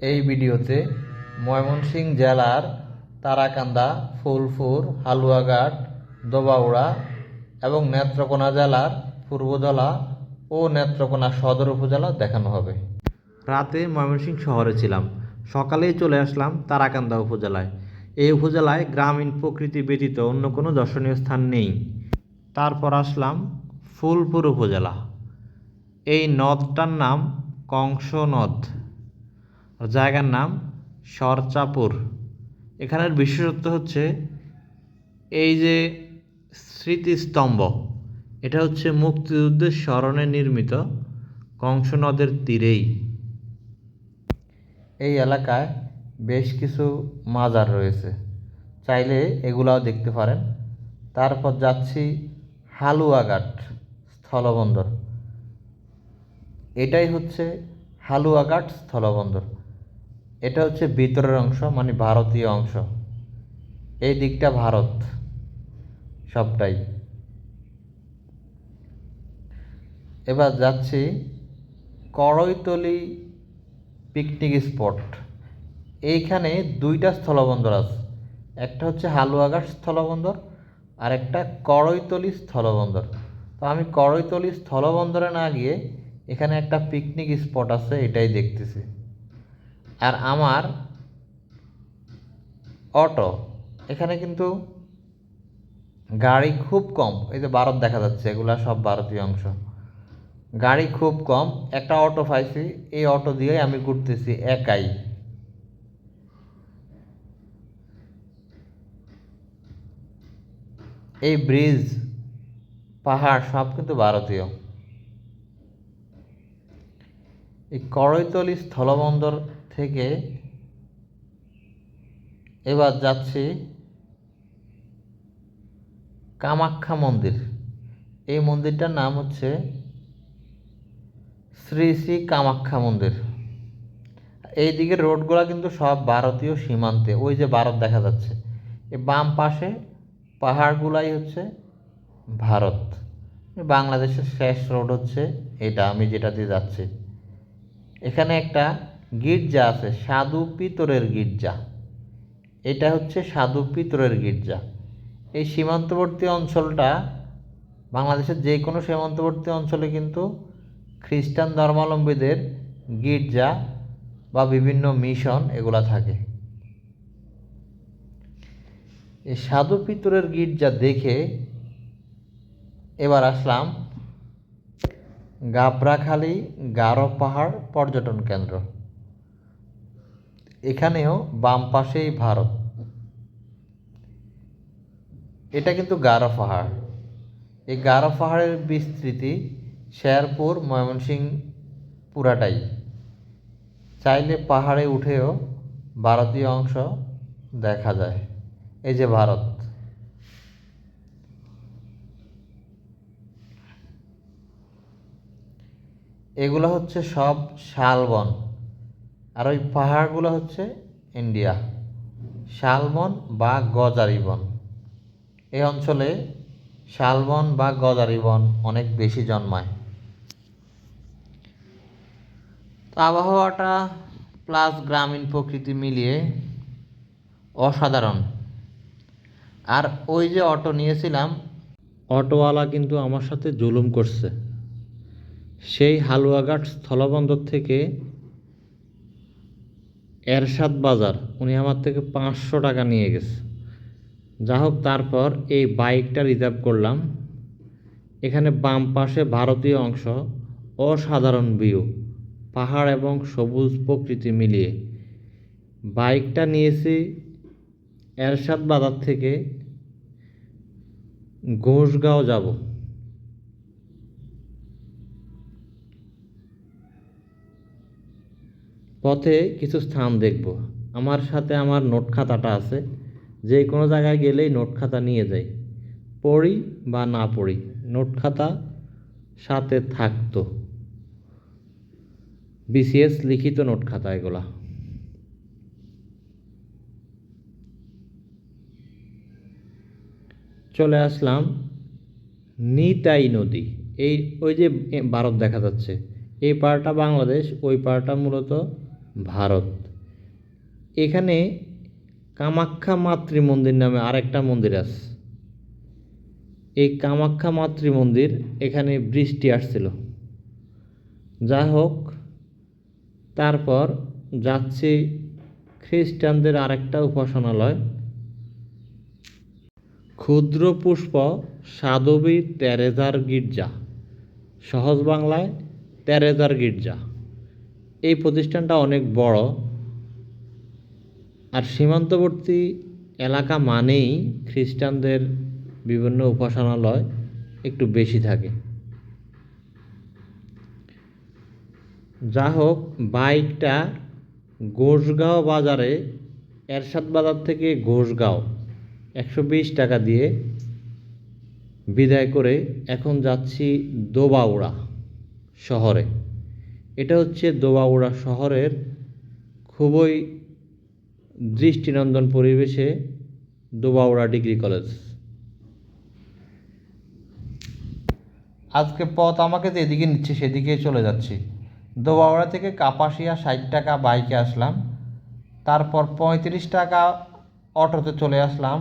এই ভিডিওতে ময়মনসিংহ জেলার তারাকান্দা, ফুলপুর, হালুয়াঘাট, দোবাউড়া এবং নেত্রকোনা জেলার পূর্বজলা ও নেত্রকোনা সদর উপজেলা দেখানো হবে। রাতে ময়মনসিংহ শহরে ছিলাম। সকালেই চলে আসলাম তারাকান্দা উপজেলায়। এই উপজেলায় গ্রামীণ প্রকৃতি ব্যতীত অন্য কোনো দর্শনীয় স্থান নেই। তারপর আসলাম ফুলপুর উপজেলা। এই নদটার নাম কংস নদ। জায়গার নাম সরচাপুর এখানের বিশেষত্ব হচ্ছে এই যে স্মৃতিস্তম্ভ, এটা হচ্ছে মুক্তিযুদ্ধের স্মরণে নির্মিত কংস নদের তীরেই। এই এলাকায় বেশ কিছু মাজার রয়েছে। চাইলে এগুলাও দেখতে পারেন। তারপর যাচ্ছি হালুয়াঘাট স্থলবন্দর। এটাই হচ্ছে হালুয়াঘাট স্থলবন্দর। এটা হচ্ছে ভিতরের অংশ মানে ভারতীয় অংশ। এই দিকটা ভারত, সবটাই। এবার যাচ্ছি কড়ইতলি পিকনিক স্পট এইখানে দুইটা স্থলবন্দর আছে। একটা হচ্ছে হালুয়াঘাট স্থলবন্দর আর একটা কড়ইতলি স্থলবন্দর। তো আমি কড়ইতলি স্থলবন্দরে না গিয়ে এখানে একটা পিকনিক স্পট আছে, এটাই দেখতেছি। আর আমার অটো। এখানে কিন্তু গাড়ি খুব কম। এই যে ভারত দেখা যাচ্ছে, এগুলা সব ভারতীয় অংশ। গাড়ি খুব কম। একটা অটো পাইছি, এই অটো দিয়ে আমি ঘুরতেছি একাই। এই ব্রিজ, পাহাড় সব কিন্তু ভারতীয় এই করৈতলি স্থলবন্দর থেকে এবার যাচ্ছি কামাখ্যা মন্দির। এই মন্দিরটার নাম হচ্ছে শ্রী শ্রী কামাখ্যা মন্দির। এই দিকের রোডগুলো কিন্তু সব ভারতীয় সীমান্তে, ওই যে ভারত দেখা যাচ্ছে। এই বাম পাশে পাহাড়গুলাই হচ্ছে ভারত। বাংলাদেশের শেষ রোড হচ্ছে এটা, আমি যেটা দিয়ে যাচ্ছি। এখানে একটা গির্জা আছে, সাধু পিতরের গির্জা। এটা হচ্ছে সাধু পিতরের গির্জা। এই সীমান্তবর্তী অঞ্চলটা বাংলাদেশের যে কোনো সীমান্তবর্তী অঞ্চলে কিন্তু খ্রিস্টান ধর্মাবলম্বীদের গির্জা বা বিভিন্ন মিশন এগুলা থাকে। এই সাধু পিতরের গির্জা দেখে এবার আসলাম গাবরাখালী গারো পাহাড় পর্যটন কেন্দ্র। এখানেও বাম পাশেই ভারত। এটা কিন্তু গারো পাহাড়। এই গারো পাহাড়ের বিস্তৃতি শেরপুর, ময়মনসিংহ পুরাটাই। চাইলে পাহাড়ে উঠেও ভারতীয় অংশ দেখা যায়। এই যে ভারত। এগুলো হচ্ছে সব শালবন। আর ওই পাহাড়গুলো হচ্ছে ইন্ডিয়া, শালবন বা গজারি বন এই অঞ্চলে শালবন বা গজারি বন অনেক বেশি জন্মায়। তো আবহাওয়াটা প্লাস গ্রামীণ প্রকৃতি মিলিয়ে অসাধারণ। আর ওই যে অটো নিয়েছিলাম, অটোওয়ালা কিন্তু আমার সাথে জুলুম করছে। সেই হালুয়াঘাট স্থলবন্দর থেকে এরশাদ বাজার, উনি আমার থেকে পাঁচশো টাকা নিয়ে গেছে। যা হোক তারপর এই বাইকটা রিজার্ভ করলাম। এখানে বাম পাশে ভারতীয় অংশ, অসাধারণ ভিউ পাহাড় এবং সবুজ প্রকৃতি মিলিয়ে। বাইকটা নিয়েছি এরশাদ বাজার থেকে ঘোষগাঁও যাব। পথে কিছু স্থান দেখব। আমার সাথে আমার নোট খাতাটা আছে। যে কোনো জায়গায় গেলেই নোট খাতা নিয়ে যাই। পড়ি বা না পড়ি, নোট খাতা সাথে থাকতো। বিসিএস লিখিত নোট খাতা এগুলা। চলে আসলাম নিতাই নদী। এই, ওই যে ভারত দেখা যাচ্ছে। এই পাড়টা বাংলাদেশ, ওই পাড়টা মূলত ভারত। এখানে কামাখ্যা মাতৃ মন্দির নামে আরেকটা মন্দির আছে। এই কামাখ্যা মাতৃ মন্দির এখানে বৃষ্টি আসছিল। যা হোক, তারপর যাচ্ছি খ্রিস্টানদের আরেকটা উপাসনালয়। ক্ষুদ্র পুষ্প সাধবী তেরেজার গির্জা। সহজ বাংলায় তেরেজার গির্জা। এই প্রতিষ্ঠানটা অনেক বড়। আর সীমান্তবর্তী এলাকা মানেই খ্রিস্টানদের বিভিন্ন উপাসনালয় একটু বেশি থাকে। যা হোক বাইকটা গোসগাঁও বাজারে এরশাদ বাজার থেকে গোসগাঁও একশো বিশ টাকা দিয়ে বিদায় করে এখন যাচ্ছি দোবাউড়া শহরে। এটা হচ্ছে দোবাউড়া শহরের খুবই দৃষ্টিনন্দন পরিবেশে দোবাউড়া ডিগ্রি কলেজ। আজকে পথ আমাকে যেদিকে নিচ্ছে, সেদিকে চলে যাচ্ছি। দোবাউড়া থেকে কাপাসিয়া ষাট টাকা বাইকে আসলাম, তারপর পঁয়ত্রিশ টাকা অটোতে চলে আসলাম,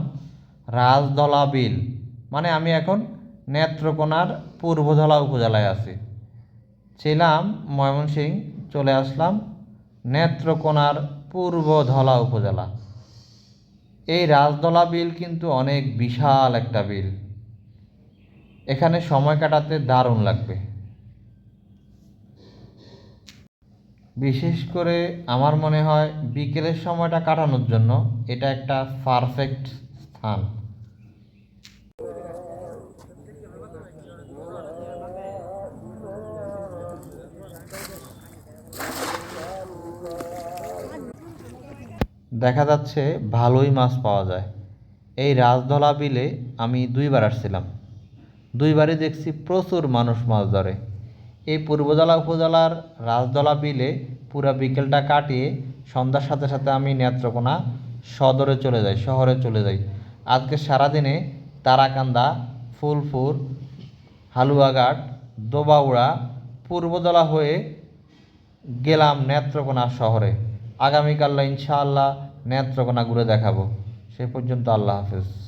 রাজদলা বিল। মানে আমি এখন নেত্রকোনার পূর্বধলা উপজেলায় আছি। ছিলাম, ময়মনসিং চলে আসলাম নেত্রকোনার পূর্বধলা উপজেলা। এই রাজদলা বিল কিন্তু অনেক বিশাল একটা বিল। এখানে সময় কাটাতে দারুণ লাগবে। বিশেষ করে আমার মনে হয় বিকেলের সময়টা কাটানোর জন্য এটা একটা পারফেক্ট স্থান। দেখা যাচ্ছে ভালোই মাছ পাওয়া যায়। এই রাজদলা বিলে আমি দুইবার আসছিলাম। দুইবারই দেখছি প্রচুর মানুষ মাছ ধরে। এই পূর্বজলা উপজেলার রাজদলা বিলে পুরা বিকেলটা কাটিয়ে সন্ধ্যার সাথে সাথে আমি নেত্রকোনা সদরে চলে যাই, শহরে চলে যাই। আজকে সারাদিনে তারাকান্দা, ফুলপুর, হালুয়াঘাট, দোবাউড়া পূর্বজলা হয়ে গেলাম নেত্রকোনা শহরে। আগামীকাল ইনশাআল্লাহ নেত্রকোনা ঘুরে দেখাবো। সে পর্যন্ত আল্লাহ হাফেজ।